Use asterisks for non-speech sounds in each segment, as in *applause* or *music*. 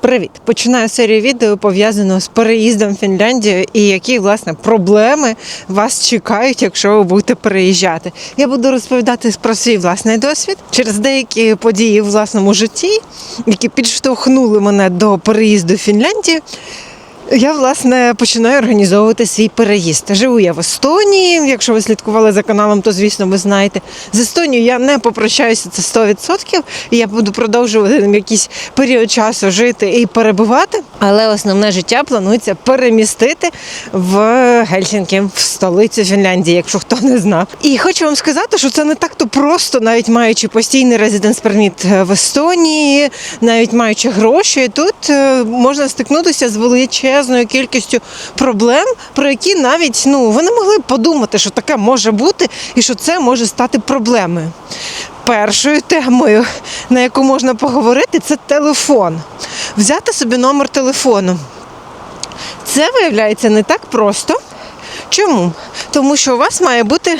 Привіт! Починаю серію відео пов'язану з переїздом в Фінляндію і які власне проблеми вас чекають, якщо ви будете переїжджати. Я буду розповідати про свій власний досвід через деякі події в власному житті, які підштовхнули мене до переїзду в Фінляндію. Я власне починаю організовувати свій переїзд. Живу я в Естонії. Якщо ви слідкували за каналом, то звісно ви знаєте. З Естонією я не попрощаюся це 100%, і я буду продовжувати якийсь період часу жити і перебувати. Але основне життя планується перемістити в Гельсінкі, в столицю Фінляндії, якщо хто не знав. І хочу вам сказати, що це не так то просто, навіть маючи постійний резиденс перміт в Естонії, навіть маючи гроші, тут е, можна стикнутися з величезною кількістю проблем, про які навіть ну ви не могли подумати, що таке може бути, і що це може стати проблемою. Першою темою, на яку можна поговорити, це телефон. Взяти собі номер телефону. Це виявляється не так просто. Чому? Тому що у вас має бути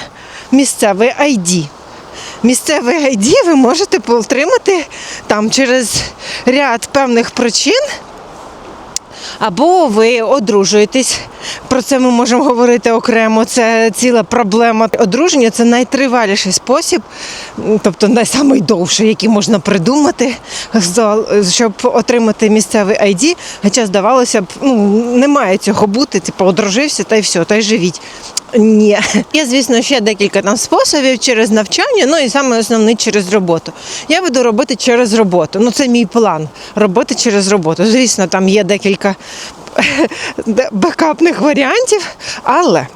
місцевий ID. Місцевий ID ви можете отримати там через ряд певних причин. Або ви одружуєтесь. Про це ми можемо говорити окремо. Це ціла проблема. Одруження це найтриваліший спосіб, тобто найдовший, який можна придумати, щоб отримати місцевий ID. Хоча здавалося б, ну не має цього бути. Типу, одружився та й все, та й живіть. Ні, є, звісно, ще декілька там способів через навчання, ну і саме основний через роботу. Я буду робити через роботу. Ну, це мій план робити через роботу. Звісно, там є декілька *laughs* бекапних варіантів, але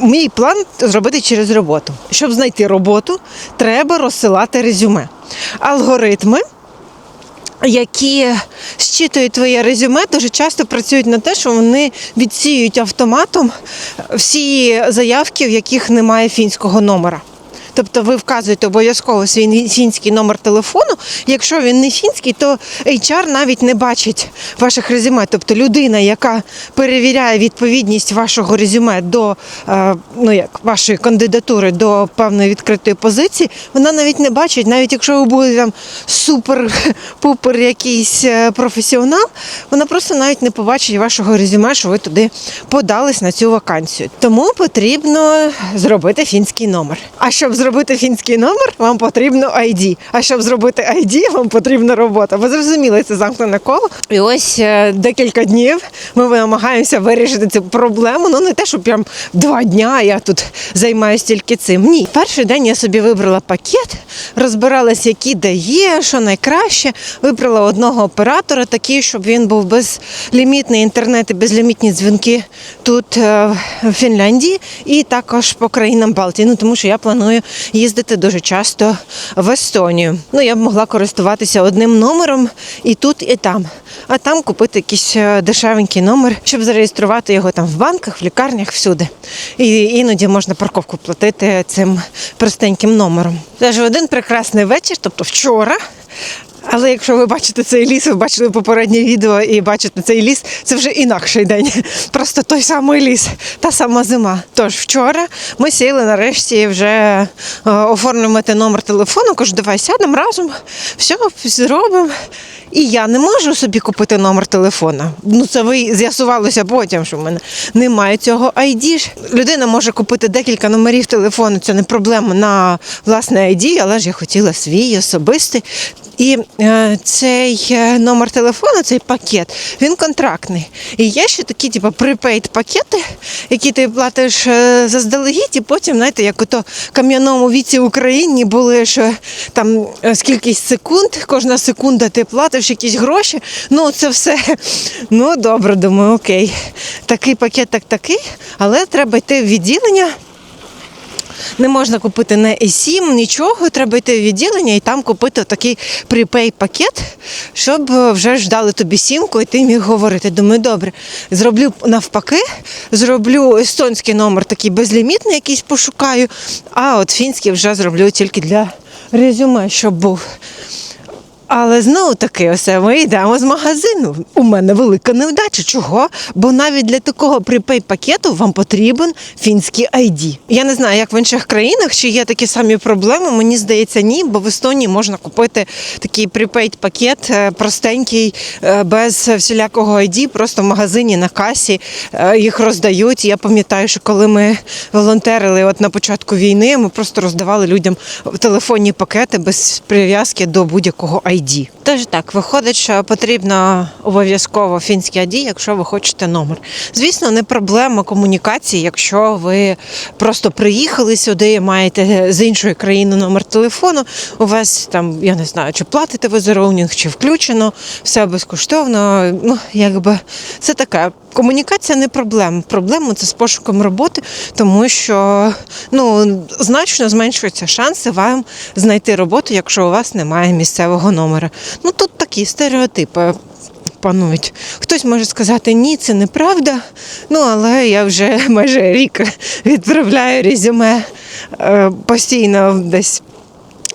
мій план зробити через роботу. Щоб знайти роботу, треба розсилати резюме. Алгоритми які зчитують твоє резюме, дуже часто працюють на те, що вони відсіюють автоматом всі заявки, в яких немає фінського номера. Тобто ви вказуєте обов'язково свій фінський номер телефону. Якщо він не фінський, то HR навіть не бачить ваших резюме. Тобто людина, яка перевіряє відповідність вашого резюме до е, ну як вашої кандидатури до певної відкритої позиції, вона навіть не бачить, навіть якщо ви будете там супер-пупер *laughs* якийсь е, професіонал, вона просто навіть не побачить вашого резюме, що ви туди подались на цю вакансію. Тому потрібно зробити фінський номер. А щоб зробити фінський номер, вам потрібно ID. А щоб зробити ID, вам потрібна робота. Ви зрозуміли, це замкнене коло. І ось е, декілька днів ми намагаємося вирішити цю проблему. Ну не те, що прям два дня я тут займаюся тільки цим. Ні, перший день я собі вибрала пакет, розбиралася, які дає, що найкраще. Вибрала одного оператора, такий, щоб він був безлімітний інтернет і безлімітні дзвінки тут е, в Фінляндії і також по країнам Балтії. Ну тому що я планую їздити дуже часто в Естонію. Ну я б могла користуватися одним номером і тут, і там. А там купити якийсь е, дешевенький номер, щоб зареєструвати його там в банках, в лікарнях, всюди. І іноді можна парковку платити цим простеньким номером. Це в один прекрасний вечір, тобто вчора. Але якщо ви бачите цей ліс, ви бачили попереднє відео і бачите цей ліс, це вже інакший день. *laughs* Просто той самий ліс, та сама зима. Тож вчора ми сіли нарешті вже е, оформлювати номер телефону. Кажу, давай сядемо разом, все зробимо. І я не можу собі купити номер телефона. Ну це ви з'ясувалося потім, що в мене немає цього ID. Людина може купити декілька номерів телефону, це не проблема на власне ID, але ж я хотіла свій особистий. І е, цей е, номер телефону, цей пакет, він контрактний. І є ще такі, типу, припейд пакети, які ти платиш е, заздалегідь, і потім, знаєте, як ото кам'яному віці в Україні були, що там скількись секунд, кожна секунда ти платиш якісь гроші. Ну, це все. Ну, добре, думаю, окей. Такий пакет, так такий, але треба йти в відділення. Не можна купити не eSIM, нічого. Треба йти в відділення і там купити такий припей пакет, щоб е, вже ж дали тобі сімку і ти міг говорити. Думаю, добре, зроблю навпаки, зроблю естонський номер такий безлімітний, якийсь пошукаю, а от фінський вже зроблю тільки для резюме, щоб був. Але знову таки, ось ми йдемо з магазину. У мене велика невдача. Чого? Бо навіть для такого припей пакету вам потрібен фінський ID. Я не знаю, як в інших країнах, чи є такі самі проблеми. Мені здається, ні, бо в Естонії можна купити такий припейд пакет е, простенький, е, без всілякого ID, просто в магазині на касі е, їх роздають. Я пам'ятаю, що коли ми волонтерили от на початку війни, ми просто роздавали людям телефонні пакети без прив'язки до будь-якого ID. Тож так, виходить, що потрібно обов'язково фінський ID, якщо ви хочете номер. Звісно, не проблема комунікації, якщо ви просто приїхали сюди, і маєте з іншої країни номер телефону. У вас там, я не знаю, чи платите ви за роумінг, чи включено, все безкоштовно. Ну, якби це таке. Комунікація не проблема. Проблема це з пошуком роботи, тому що ну значно зменшуються шанси вам знайти роботу, якщо у вас немає місцевого номера. Ну тут такі стереотипи. Панують. Хтось може сказати, ні, це неправда. Ну, але я вже *laughs* майже рік відправляю резюме е, постійно десь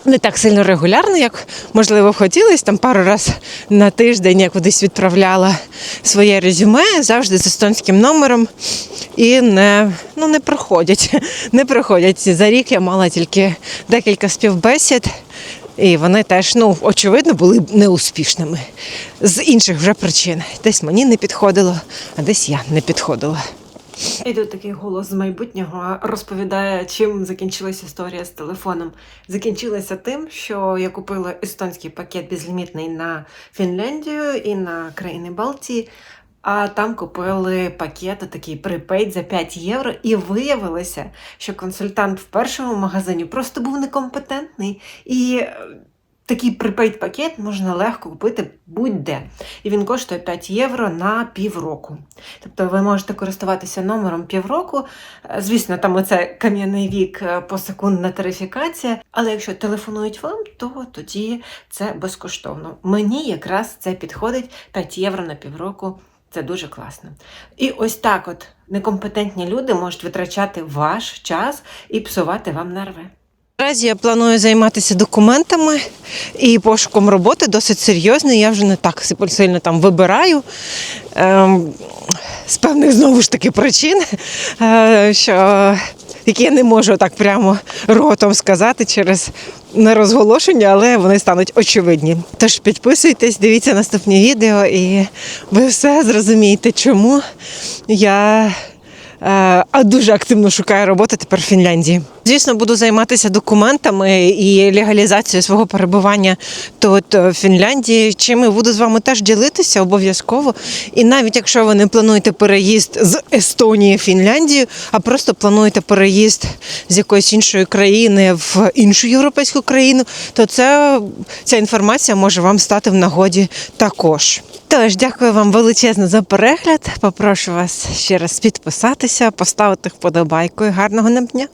не так сильно регулярно, як можливо хотілося. Там пару разів на тиждень я кудись відправляла своє резюме завжди з естонським номером. І не, ну, не проходять. *laughs* Не проходять. За рік я мала тільки декілька співбесід. І вони теж, ну, очевидно, були неуспішними з інших вже причин. Десь мені не підходило, а десь я не підходила. І тут такий голос з майбутнього розповідає, чим закінчилася історія з телефоном. Закінчилася тим, що я купила естонський пакет безлімітний на Фінляндію і на країни Балтії. А там купили пакет такий припейд за 5 євро, і виявилося, що консультант в першому магазині просто був некомпетентний. І е, такий припейд пакет можна легко купити будь-де. І він коштує 5 євро на півроку. Тобто ви можете користуватися номером півроку. Е, Звісно, там оце кам'яний вік е, посекундна тарифікація. Але якщо телефонують вам, то тоді це безкоштовно. Мені якраз це підходить 5 євро на півроку. Це дуже класно. І ось так от некомпетентні люди можуть витрачати ваш час і псувати вам нерви. Наразі я планую займатися документами і пошуком роботи досить серйозно. Я вже не так сильно там вибираю. Ем, з певних знову ж таки причин, е, що які я не можу так прямо ротом сказати через нерозголошення, але вони стануть очевидні. Тож підписуйтесь, дивіться наступні відео, і ви все зрозумієте, чому я е, дуже активно шукаю роботи тепер в Фінляндії. Звісно, буду займатися документами і легалізацією свого перебування тут е, в Фінляндії. Чим і буду з вами теж ділитися обов'язково. І навіть якщо ви не плануєте переїзд з Естонії в Фінляндію, а просто плануєте переїзд з якоїсь іншої країни в іншу європейську країну, то це, ця інформація може вам стати в нагоді також. Тож, дякую вам величезно за перегляд. Попрошу вас ще раз підписатися, поставити вподобайку і гарного нам дня.